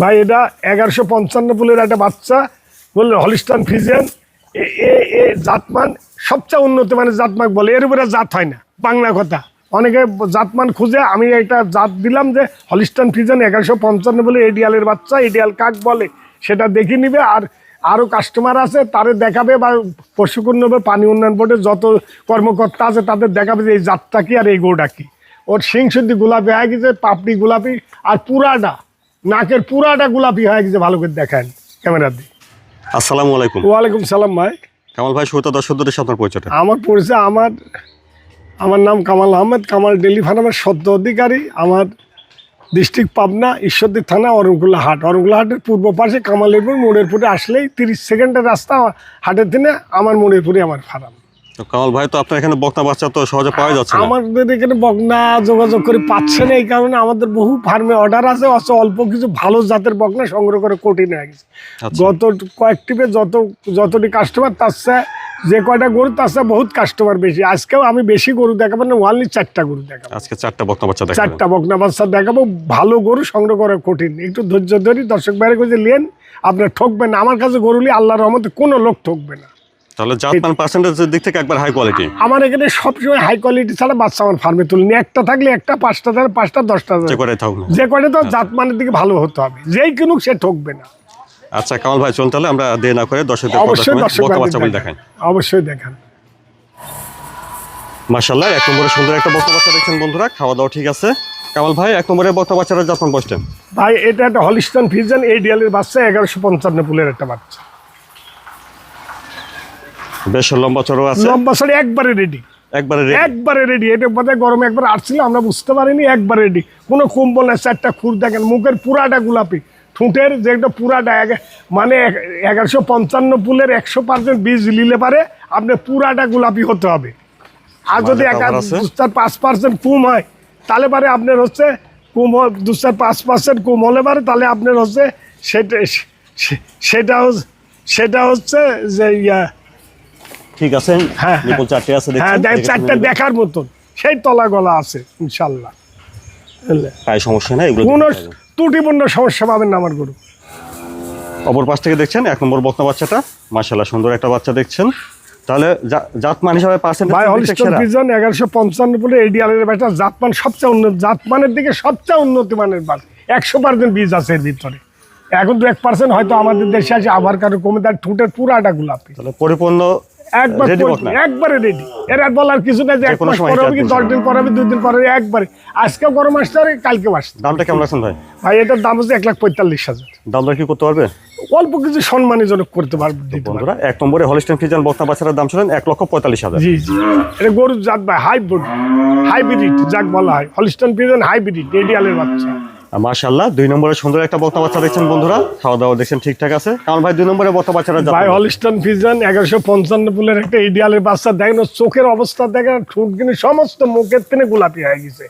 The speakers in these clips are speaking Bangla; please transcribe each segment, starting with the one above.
ভাই, এটা এগারোশো পঞ্চান্ন পুলের একটা বাচ্চা, বললে হলিস্টান ফিজিয়ান। এ- জাতমান সবচেয়ে উন্নত মানে জাতমান বলে, এর উপরে জাত হয় না, বাংলা কথা। অনেকে জাতমান খুঁজে, আমি একটা জাত দিলাম যে হলিস্টান ফিজিয়ান এগারোশো পঞ্চান্ন বলে এডিয়ালের বাচ্চা, এডিয়াল কাক বলে, সেটা দেখে নিবে। আর আরও কাস্টমার আছে, তারে দেখাবে বা প্রশিক্ষণ নেবে পানি উন্নয়ন বোর্ডের যত কর্মকর্তা আছে, তাদের দেখাবে যে এই জাতটা কি আর এই গৌটা কি। ওর শিং শুদ্ধি গোলাপি হয়ে গেছে, পাপড়ি গোলাপি, আর পুরাটা নাকের পুরাটা গোলাপি হয়ে গেছে ভালো করে দেখেন ক্যামেরা দিয়ে। আসসালামু আলাইকুম। ওয়ালাইকুম সালাম ভাই। কামাল ভাই শ্রোতা দর্শকদের সাথে আপনার পরিচয়টা। আমার পরিচয় আমার আমার নাম কামাল আহমেদ কামাল ডেলি ফার্মের সদ্য অধিকারী। আমার ডিস্ট্রিক্ট পাবনা ঈশ্বরদী থানা অরণকুলা হাট। অরণকুলা হাটের পূর্ব পাশে কামালেরপুর মোড়ের পুরে আসলেই তিরিশ সেকেন্ডের রাস্তা হাটের দিনে আমার মোড়ের পুরে আমার ফার্ম। কামাল ভাই তো আপনার এখানে বক্তা বাচ্চা তো সহজে পাওয়া যাচ্ছে না। আমাদের এখানে বকনা যোগাযোগ করে পাচ্ছে না এই কারণে আমাদের বহু ফার্মে অর্ডার আছে অত অল্প কিছু ভালো জাতের বকনা সংগ্রহ করে কঠিন হয়ে গেছে। আচ্ছা। গত কয়েক যত যতটি কাস্টমার তার চেয়ে যে কয়টা গরু তার চেয়ে বহুত কাস্টমার বেশি। আজকেও আমি বেশি গরু দেখাবো না ওয়ানলি চারটা গরু দেখাবো। আজকে চারটা বক্তা বাচ্চা চারটা বকনা বাচ্চা দেখাবো ভালো গরু সংগ্রহ করা কঠিন। একটু ধৈর্য ধরি দর্শক বাইরে কাছে নেন আপনার ঠকবেন না আমার কাছে গরু নিয়ে আল্লাহর রহমতে কোনো লোক ঠকবে না। তাহলে পার্সেন্টেজের দিক থেকে একবার হাই কোয়ালিটি আমার এখানে সবসময় হাই কোয়ালিটি ছাড়া বাচ্চা আমার ফার্মে তুলিনি। একটা থাকলে একটা পাঁচটা থাকলে পাঁচটা দশটা। যে যে তো জাতমানের দিকে ভালো হতে হবে। যেই কিনুক সে ঠকবে না। আচ্ছা কামাল ভাই চলুন তাহলে আমরা দেরি না করে দর্শকদের অবশ্যই দর্শক দেখান। অবশ্যই দেখান। মাশাল্লাহ এক নম্বরে সুন্দর একটা বক্তা বাচ্চা দেখছেন বন্ধুরা খাওয়া দাওয়া ঠিক আছে। কামাল ভাই এক নম্বরে বক্তা বাচ্চারা বসতেন ভাই এটা একটা হলিস্টন ফিজন এই ডিয়ালের বাচ্চা এগারোশো পঞ্চান্ন পুলের একটা বাচ্চা। বেশ লম্বা চড়ো আছে? লম্বা সারি একবারে রেডি একবারে ready। একবারে রেডি এটা বোধহয় গরমে একবার আসছিল আমরা বুঝতে পারিনি একবার রেডি কোনো কম্বল না চারটা খুর দেখেন মুখের পুরাটা গোলাপি। ঠুঁটের যে একটা পুরাটা মানে এগারোশো পঞ্চান্ন পুলের একশো পার্সেন্ট বীজ নিলে পারে আপনার পুরাটা গোলাপি হতে হবে। আর যদি মাঝে এক cover আছে? দু চার পাঁচ পার্সেন্ট কম হয় তাহলে পারে আপনার হচ্ছে কম দু চার পাঁচ পার্সেন্ট কম হলে পারে তাহলে আপনার হচ্ছে সেটা সেটা হচ্ছে সেটা হচ্ছে যে ইয়া ঠিক আছে? হ্যাঁ, নিপুল চারটে আছে হ্যাঁ চারটা দেখার মতন। সেই তলা গলা আছে ইনশাল্লাহ? পায়ে সমস্যা নেই এগুলো কোনো ত্রুটিপূর্ণ সমস্যা পাবেন না আমার গরু। অপর পাশ থেকে দেখছেন এক নম্বর বক্তা বাচ্চাটা। মাশাল্লাহ সুন্দর একটা বাচ্চা দেখছেন। তাহলে জাতমান হিসাবে পার্সেন্ট ভাই হলিস্টন এগারোশো পঞ্চান্ন বলে এডিয়ালের ব্যাটা জাতমান সবচেয়ে উন্নত জাতমানের দিকে সবচেয়ে উন্নত মানের বাস একশো পার্সেন্ট বীজ আছে এর ভিতরে। এখন দু এক পার্সেন্ট হয়তো আমাদের দেশে আছে আবার কারও কমে তার ঠুটের পুরাটা গোলাপি। তাহলে পরিপূর্ণ একবার Ready পরি- বকনা? একবারে রেডি এর আর বলার কিছু না যে এক মাস পরে হবে কি দশ দিন পরে হবে দুই দিন পরে একবারে। আজকেও গরম আসতে পারে কালকেও আসতে দামটা কেমন রাখছেন ভাই? ভাই এটার দাম হচ্ছে এক লাখ পঁয়তাল্লিশ হাজার। দাম কি করতে পারবে? অল্প কিছু সম্মানীজনক করতে পারবে বন্ধুরা এক নম্বরে হলিস্টেন ফিজান বক্তা বাচ্চার দাম ছিলেন এক লক্ষ পঁয়তাল্লিশ হাজার। জি জি। এটা গরুর জাত ভাই হাইব্রিড হাইব্রিড যাক বলা হয়। হলিস্টন পিজন হাইব্রিড রেডিয়ালের বাচ্চা। মাশাল্লাহ দুই নম্বরে সুন্দর একটা বক্তা বাচ্চা দেখছেন বন্ধুরা। খাওয়া দাওয়া দেখছেন ঠিকঠাক আছে। কারণ ভাই দুই নম্বরে বক্তা বাচ্চারা ভাই হলিস্টন পিজন এগারোশো পঞ্চান্ন পুলের একটা ইডিয়ালের বাচ্চা। দেখেন চোখের অবস্থা দেখেন ঠোঁট সমস্ত মুখের থেকে গোলাপি হয়ে গেছে।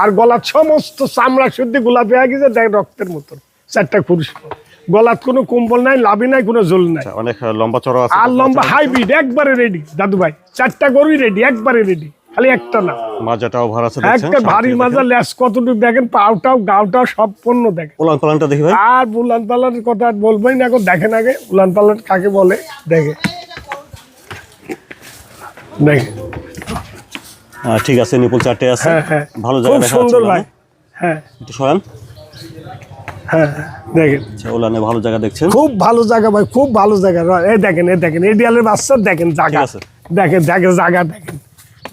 আর গলার সমস্ত চামড়া শুদ্ধি গোলাপি হয়ে গেছে দেখ রক্তের মতন। চারটা পুরুষ গলার কোনো কম্বল নাই লাভি নাই কোনো জল নাই। অনেক লম্বা চড়া আছে আর লম্বা হাইব্রিড একবারে রেডি দাদু ভাই চারটা গরুই রেডি একবারে রেডি খালি একটা না। মাজাটাও ভার আছে দেখছেন একটা ভারী মাজা ল্যাস কতটুকু দেখেন পাউটাও গাউটাও সব পণ্য দেখেন। উলান পালানটা দেখি ভাই। আর উলান পালানের কথা আর বলবোই না এখন দেখেন আগে উলান পালান কাকে বলে দেখে। দেখে হ্যাঁ, ঠিক আছে নিপুল চারটে আছে। হ্যাঁ হ্যাঁ। ভালো জায়গা দেখা সুন্দর ভাই। হ্যাঁ। একটু সরান। হ্যাঁ দেখেন। আচ্ছা উলানে ভালো জায়গা দেখছেন। খুব ভালো জায়গা ভাই খুব ভালো জায়গা। এই দেখেন এই দেখেন এই ডিয়ালের বাচ্চা দেখেন জায়গা। আছে। দেখেন দেখেন জায়গা দেখেন।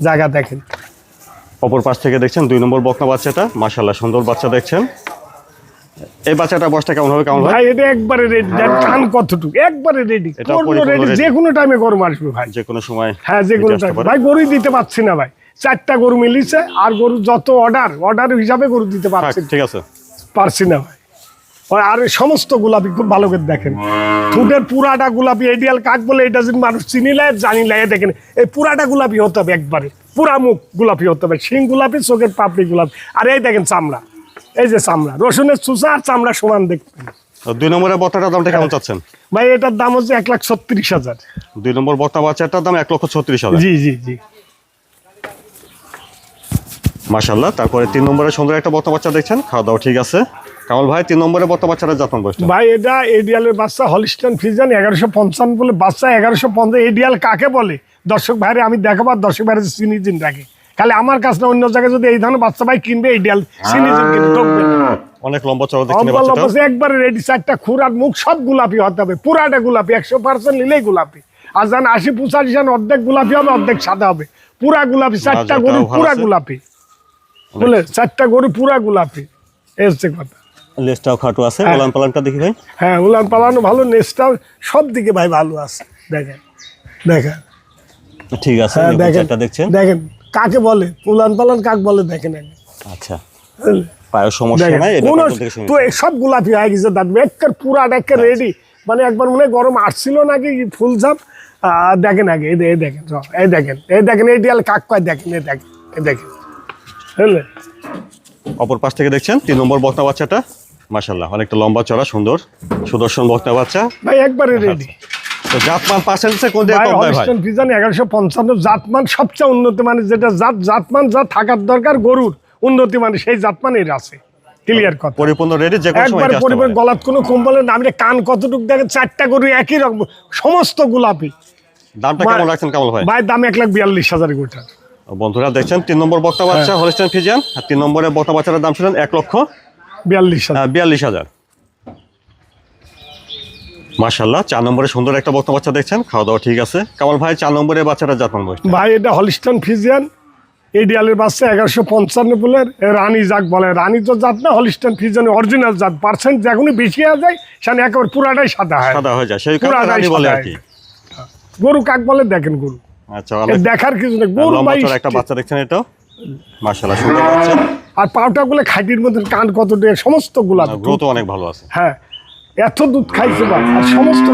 জায়গা দেখেন। অপর পাশ থেকে দেখছেন দুই নম্বর বকনা বাচ্চাটা। মাশাল্লাহ সুন্দর বাচ্চা দেখছেন। এই বাচ্চাটা বয়সটা কেমন হবে কেমন ভাই এটা একবারে রেডি কান কতটুকু একবারে রেডি রেডি যে কোনো টাইমে গরম আসবে ভাই। যে কোনো সময় হ্যাঁ যে কোনো টাইমে ভাই গরুই দিতে পারছি না ভাই। চারটা গরু মিলিছে আর গরু যত অর্ডার অর্ডার হিসাবে গরু দিতে পারছি ঠিক আছে। পারছি না ভাই। আর এই সমস্ত গোলাপি খুব ভালো করে দেখেন। ঠুটের পুরাটা গোলাপি এডিয়াল কাক বলে এটা যদি মানুষ চিনিলে জানিলে দেখেন এই পুরাটা গোলাপি হতে হবে একবারে পুরা মুখ গোলাপি হতে হবে শিং গোলাপি চোখের পাপড়ি গোলাপি আর এই দেখেন চামড়া এই যে চামড়া রসুনের চুষা আর চামড়া সমান দেখবেন দুই নম্বরের বক্তাটার দামটা কেমন চাচ্ছেন? ভাই এটার দাম হচ্ছে এক লাখ ছত্রিশ হাজার। দুই নম্বর বক্তা বাচ্চাটার দাম এক লক্ষ ছত্রিশ হাজার। জি জি জি। মাশাল্লাহ তারপরে তিন নম্বরে সুন্দর একটা বর্তমান বাচ্চা দেখছেন খাওয়া দাওয়া ঠিক আছে। কামাল ভাই তিন নম্বরে বর্তমান বাচ্চাটা জাতমান বয়সটা? ভাই এটা এডিয়ালের বাচ্চা হলিস্টান ফিজান এগারোশো পঞ্চান্ন বলে বাচ্চা এগারোশো পঞ্চান্ন এডিয়াল কাকে বলে? দর্শক ভাইরে আমি দেখাবার দর্শক ভাইরে সিনিজিন রাখে। খালি আমার কাছে অন্য জায়গায় যদি এই ধরনের বাচ্চা ভাই কিনবে এডিয়াল সিনিজিন কিনবে ঠকবে অনেক লম্বা চড়া আছে, একবারে রেডি চারটা খুর আর মুখ সব গোলাপি হতে হবে। পুরাটা গোলাপি একশো পার্সেন্ট নিলেই গোলাপি। আর জান আশি পঁচাশি জান অর্ধেক গোলাপি হবে অর্ধেক সাদা হবে। পুরা গোলাপি চারটা গরু পুরা। গোলাপি। চারটা গরু পুরা গোলাপি। হচ্ছে কথা। লেজটাও খাটো আছে হ্যাঁ। ওলান পালানটা দেখি ভাই। হ্যাঁ উলান পালানো ভালো নেসটাও সব দিকে ভাই ভালো আছে। দেখেন দেখেন। ঠিক আছে হ্যাঁ দেখেন দেখছেন। দেখেন কাকে বলে? উলান পালান কাক বলে? দেখেন আচ্ছা। পায়ের সমস্যা দেখেন নাই এটা কোনো কত দেখে শুনে তো সব গোলাপি হয়ে গেছে দাঁত একের পুরা একের রেডি মানে একবার মনে হয় গরম আসছিল নাকি ফুল ঝাপ। দেখেন আগে এই দে- এই দেখেন এই দেখেন এই দেখেন এই ডিয়াল কাক কয়? দেখেন এই দেখেন এই দেখেন। বুঝলে অপর পাশ থেকে দেখছেন তিন নম্বর বকনা বাচ্চাটা। মাশাল্লাহ অনেকটা লম্বা চড়া সুন্দর সুদর্শন বকনা বাচ্চা। ভাই একবারে রেডি তো জাতমান পার্সেন্টেজে কোন দিকে কম দেয় ভাই? হলিস্টন ফিজান জাতমান সবচেয়ে উন্নত মানে যেটা জাত জাতমান যা থাকার দরকার গরুর উন্নতি মানে সেই জাতমান এর আছে। ক্লিয়ার কথা। পরিপূর্ণ রেডি যে কোনো সময় একবার নিয়ে আসতে পরিবার পারে। গলাত কোনো কান কতটুক দেখে চারটা গরু একই রকম সমস্ত গোলাপি। দামটা মা- কেমন রাখছেন কামাল ভাই ভাই দাম এক লাখ বিয়াল্লিশ হাজার গোটা। বন্ধুরা দেখছেন তিন নম্বর বক্তা বাচ্চা হ্যাঁ। Holstein Friesian. আর তিন নম্বরের বক্তা বাচ্চাটার দাম ছিলেন এক লক্ষ বিয়াল্লিশ হাজার। আহ, বিয়াল্লিশ হাজার। মাশাল্লাহ চার নম্বরে সুন্দর একটা বক্তা বাচ্চা দেখছেন খাওয়া দাওয়া ঠিক আছে। কামাল ভাই চার নম্বরে বাচ্চাটা জাতমান বয়স ভাই এটা হলিস্টন ফিজিয়ান এডিয়ালের বাচ্চা এগারোশো পঞ্চান্ন বলের রানী যাক বলে। রানী তো জাত না হলিস্টন ফিজিয়ান অরিজিনাল জাত। পার্সেন্ট যখনই বেশি হয়ে যায় সেখানে একেবারে পুরাটাই সাদা হয়। সাদা হয়ে যায় সেই পুরা কারণে রানী গায়ে বলে আর কি। গরু কাক বলে দেখেন গরু। আচ্ছা দেখার কিছু নেই গরু ভাই একটা বাচ্চা দেখছেন এটাও মাশাল্লাহ সুন্দর বাচ্চা। আর পাউটা গুলো খাইটির মধ্যে কান কত সমস্ত গোলাপি গ্রোথ অনেক ভালো আছে। হ্যাঁ এত দুধ খাইছে ভাই আর সমস্ত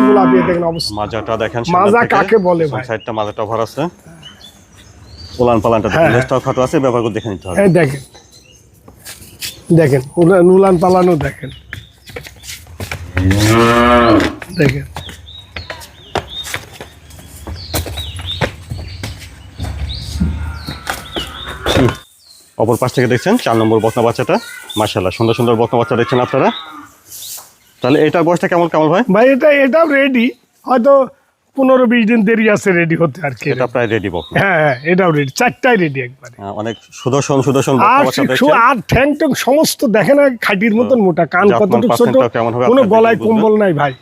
দেখেন অবস্থা। মাজাটা দেখেন মাজা কাকে বলে ভাই? সাইডটা মাজাটা ভর আছে। পোলান পালানটা দেখেন হ্যাঁ। লেজটাও খাটো আছে ব্যবহার করে দেখে নিতে হবে। এই দেখেন দেখেন উলা- নুলান পালানো দেখেন। দেখেন। অপর পাশ থেকে দেখছেন চার নম্বর বকনা বাচ্চাটা। মাশাল্লাহ সুন্দর সুন্দর বকনা বাচ্চা দেখছেন আপনারা। তাহলে এটার বয়সটা কেমন কেমন ভাই? ভাই এটা এটাও রেডি হয়তো পনেরো বিশ দিন দেরি আছে রেডি হতে আর কি। এটা প্রায় রেডি বকনা। হ্যাঁ হ্যাঁ এটাও রেডি চারটাই রেডি একবারে। অনেক সুদর্শন সুদর্শন আর ঠ্যাং ট্যাং সমস্ত দেখেন আর খাটির মতন মোটা কান কতটুকু ছোট কোনো গলায় কম্বল নাই ভাই।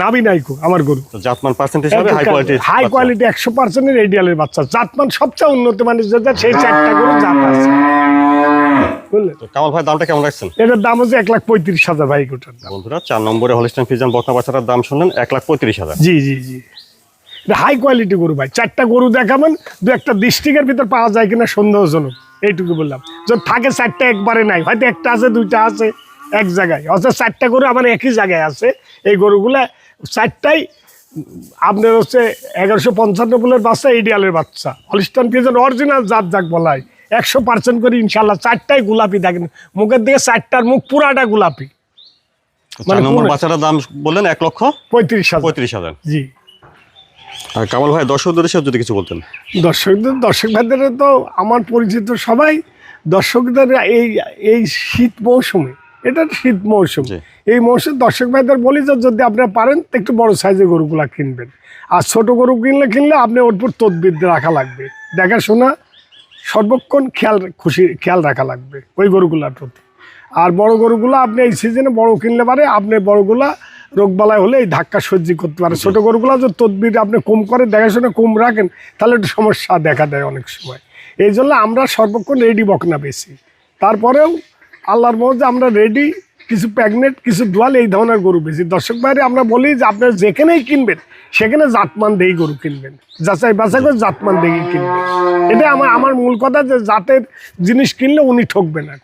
নাবি নাই কো আমার গরু। জাতমান পার্সেন্ট হিসাবে হাই কোয়ালিটি হাই কোয়ালিটি একশো পার্সেন্টের এডিয়ালের বাচ্চা। জাতমান সবচেয়ে উন্নত মানের যেটা সেই চারটা গরু জাত আছে। বুঝলেন কামাল ভাই দামটা কেমন রাখছেন? এটার দাম হচ্ছে এক লাখ পঁয়ত্রিশ হাজার ভাই গোটার বন্ধুরা চার নম্বরে হলিস্টান ফিজান বকনা বাচ্চাটার দাম শুনলেন এক লাখ পঁয়ত্রিশ হাজার। জি জি জি। হাই কোয়ালিটি গরু ভাই। চারটা গরু দেখাবেন দু একটা ডিস্ট্রিক্টের ভিতর পাওয়া যায় কিনা সন্দেহজনক। এইটুকু বললাম। যদি থাকে চারটা একবারে নাই। হয়তো একটা আছে দুইটা আছে এক জায়গায়। অথচ চারটা গরু আমার একই জায়গায় আছে। এই গরুগুলা চারটাই আপনার হচ্ছে এগারোশো পঞ্চান্ন বলের বাচ্চা ইডিয়ালের বাচ্চা। হলিস্টান পিজন অরিজিনাল জাত জাক বলাই একশো পার্সেন্ট করে ইনশাল্লাহ চারটাই গোলাপি দেখেন। মুখের দিকে চারটার মুখ পুরাটা গোলাপি। মানে বাচ্চাটার দাম বললেন এক লক্ষ পঁয়ত্রিশ হাজার। পঁয়ত্রিশ হাজার। জি। আর কামাল ভাই যদি কিছু বলতেন। দর্শকদের দর্শক ভাইদের তো আমার পরিচিত সবাই দর্শকদের এই এই শীত মৌসুমে এটা শীত মৌসুম। এই মৌসুমে দর্শক ভাইদের বলি যে যদি আপনারা পারেন একটু বড় সাইজের গরুগুলা কিনবেন। আর ছোট গরু কিনলে কিনলে আপনি ওর উপর তদবির রাখা লাগবে। দেখাশোনা সর্বক্ষণ খেয়াল খুশি, খেয়াল রাখা লাগবে ওই গরুগুলার প্রতি। আর বড় গরুগুলো আপনি এই সিজনে বড় কিনলে পারে, আপনি বড়গুলা রোগবালাই হলে এই ধাক্কা সহ্য করতে পারে। ছোটো গরুগুলো যদি তদবির আপনি কম করে, দেখাশোনা কম রাখেন, তাহলে একটু সমস্যা দেখা দেয় অনেক সময়। এই জন্য আমরা সর্বক্ষণ রেডি বকনা বেশি। তারপরেও আল্লাহর মধ্যে আমরা রেডি কিছু প্রেগনেন্ট কিছু দোয়াল এই ধরনের গরু বেশি দর্শক বাইরে আমরা বলি যে আপনার যেখানেই কিনবেন সেখানে জাতমান দেই গরু কিনবেন। যাচাই বাছাই করে জাতমান দেখে কিনবেন। এটা আমার আমার মূল কথা যে জাতের জিনিস কিনলে উনি ঠকবেন না।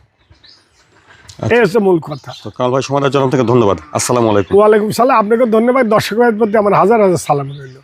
এই হচ্ছে মূল কথা। তো ভাই থেকে ধন্যবাদ। আসসালামু আলাইকুম। ওয়ালাইকুম সালাম। আপনাকে ধন্যবাদ। দর্শক ভাইয়ের প্রতি আমার হাজার হাজার সালাম রইল।